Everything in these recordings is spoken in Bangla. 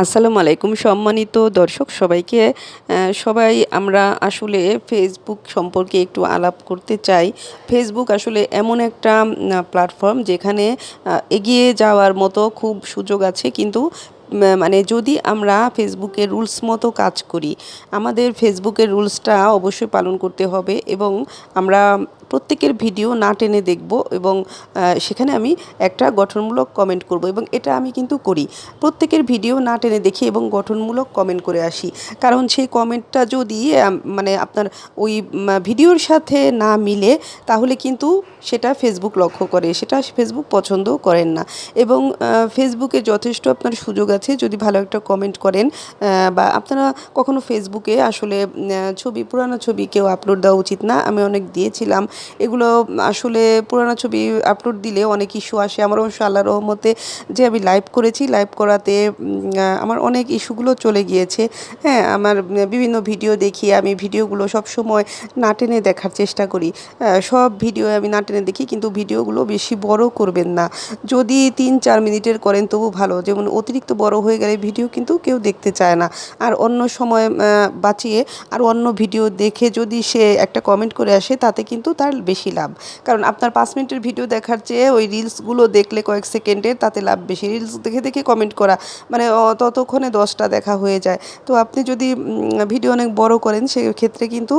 আসসালামু আলাইকুম সম্মানিত দর্শক সবাইকে সবাই আমরা আসলে ফেসবুক সম্পর্কে একটু আলাপ করতে চাই। ফেসবুক আসলে এমন একটা প্ল্যাটফর্ম যেখানে এগিয়ে যাওয়ার মতো খুব সুযোগ আছে। কিন্তু মানে যদি আমরা ফেসবুকের রুলস মতো কাজ করি, আমাদের ফেসবুকের রুলসটা অবশ্যই পালন করতে হবে এবং আমরা প্রত্যেকের ভিডিও না টেনে দেখব এবং সেখানে আমি একটা গঠনমূলক কমেন্ট করব এবং এটা আমি কিন্তু করি। প্রত্যেকের ভিডিও না টেনে দেখি এবং গঠনমূলক কমেন্ট করে আসি। কারণ সেই কমেন্টটা যদি মানে আপনার ওই ভিডিওর সাথে না মিলে, তাহলে কিন্তু সেটা ফেসবুক লক্ষ্য করে, সেটা ফেসবুক পছন্দও করেন না। এবং ফেসবুকে যথেষ্ট আপনার সুযোগ আছে, যদি ভালো একটা কমেন্ট করেন বা আপনারা কখনো ফেসবুকে আসলে ছবি, পুরানো ছবি কেউ আপলোড দেওয়া উচিত না। আমি অনেক দিয়েছিলাম এগুলো আসলে পুরানো ছবি আপলোড দিলে অনেক ইস্যু আসে। আমার অবশ্য আল্লাহ রহমতে যে আমি লাইভ করেছি লাইভ করাতে আমার অনেক ইস্যুগুলো চলে গিয়েছে। হ্যাঁ আমার বিভিন্ন ভিডিও দেখি, আমি ভিডিওগুলো সব সময় না টেনে দেখার চেষ্টা করি। সব ভিডিও আমি না টেনে দেখি, কিন্তু ভিডিওগুলো বেশি বড় করবেন না। যদি তিন চার মিনিটের করেন, তবু ভালো। যেমন অতিরিক্ত বড় হয়ে গেলে ভিডিও কিন্তু কেউ দেখতে চায় না। আর অন্য সময় বাঁচিয়ে আর অন্য ভিডিও দেখে যদি সে একটা কমেন্ট করে আসে, তাতে কিন্তু তার বেশি লাভ। কারণ আপনার পাঁচ মিনিটের ভিডিও দেখার চেয়ে ওই রিলসগুলো দেখলে কয়েক সেকেন্ডের তাতে লাভ বেশি। রিলস দেখে দেখে কমেন্ট করা মানে ততক্ষণে দশটা দেখা হয়ে যায়। তো আপনি যদি ভিডিও অনেক বড় করেন, সেক্ষেত্রে কিন্তু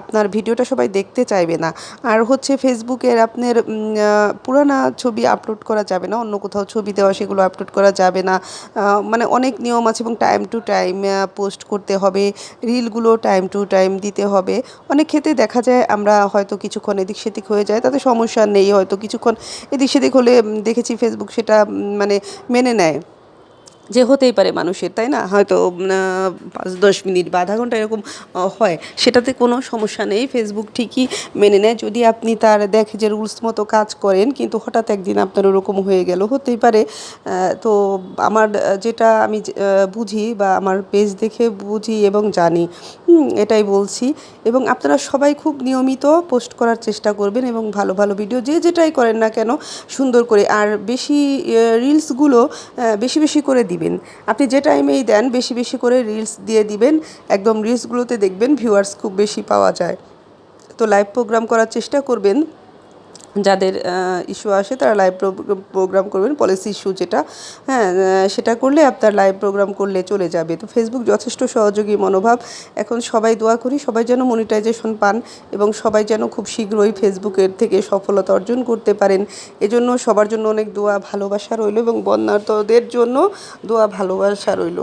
আপনার ভিডিওটা সবাই দেখতে চাইবে না। আর হচ্ছে ফেসবুকের আপনার পুরানা ছবি আপলোড করা যাবে না, অন্য কোথাও ছবি দেওয়া সেগুলো আপলোড করা যাবে না। মানে অনেক নিয়ম আছে এবং টাইম টু টাইম পোস্ট করতে হবে রিলগুলো টাইম টু টাইম দিতে হবে। অনেক ক্ষেত্রে দেখা যায় আমরা হয়তো কিছুক্ষণ এদিক সেদিক হয়ে যায়, তাতে সমস্যা নেই। হয়তো কিছুক্ষণ এদিক সেদিক হলে দেখেছি ফেসবুক সেটা মানে মেনে নেয়। যে হতেই পারে মানুষের, তাই না? হয়তো পাঁচ দশ মিনিট বা আধা ঘণ্টা এরকম হয়। সেটাতে কোনো সমস্যা নেই। ফেসবুক ঠিকই মেনে নেয়। যদি আপনি তার দেখে যে রুলস মতো কাজ করেন, কিন্তু হঠাৎ একদিন আপনার ওরকম হয়ে গেল, হতেই পারে। তো আমার যেটা আমি বুঝি বা আমার পেজ দেখে বুঝি এবং জানি এটাই বলছি। এবং আপনারা সবাই খুব নিয়মিত পোস্ট করার চেষ্টা করবেন এবং ভালো ভালো ভিডিও যে যেটাই করেন না কেন, সুন্দর করে। আর বেশি রিলসগুলো বেশি বেশি করে দিবেন। আপনি যে টাইমেই দেন, বেশি বেশি করে রিলস দিয়ে দিবেন। একদম রিলসগুলোতে দেখবেন ভিউয়ার্স খুব বেশি পাওয়া যায়। তো লাইভ প্রোগ্রাম করার চেষ্টা করবেন। যাদের ইস্যু আসে তারা লাইভ প্রোগ্রাম করবেন পলিসি ইস্যু যেটা হ্যাঁ সেটা করলে আপনার লাইভ প্রোগ্রাম করলে চলে যাবে। তো ফেসবুক যথেষ্ট সহযোগী মনোভাব। এখন সবাই দোয়া করি, সবাই যেন মনিটাইজেশন পান এবং সবাই যেন খুব শীঘ্রই ফেসবুকের থেকে সফলতা অর্জন করতে পারেন। এজন্য সবার জন্য অনেক দোয়া, ভালোবাসা রইল এবং বন্যার্থদের জন্য দোয়া, ভালোবাসা রইল।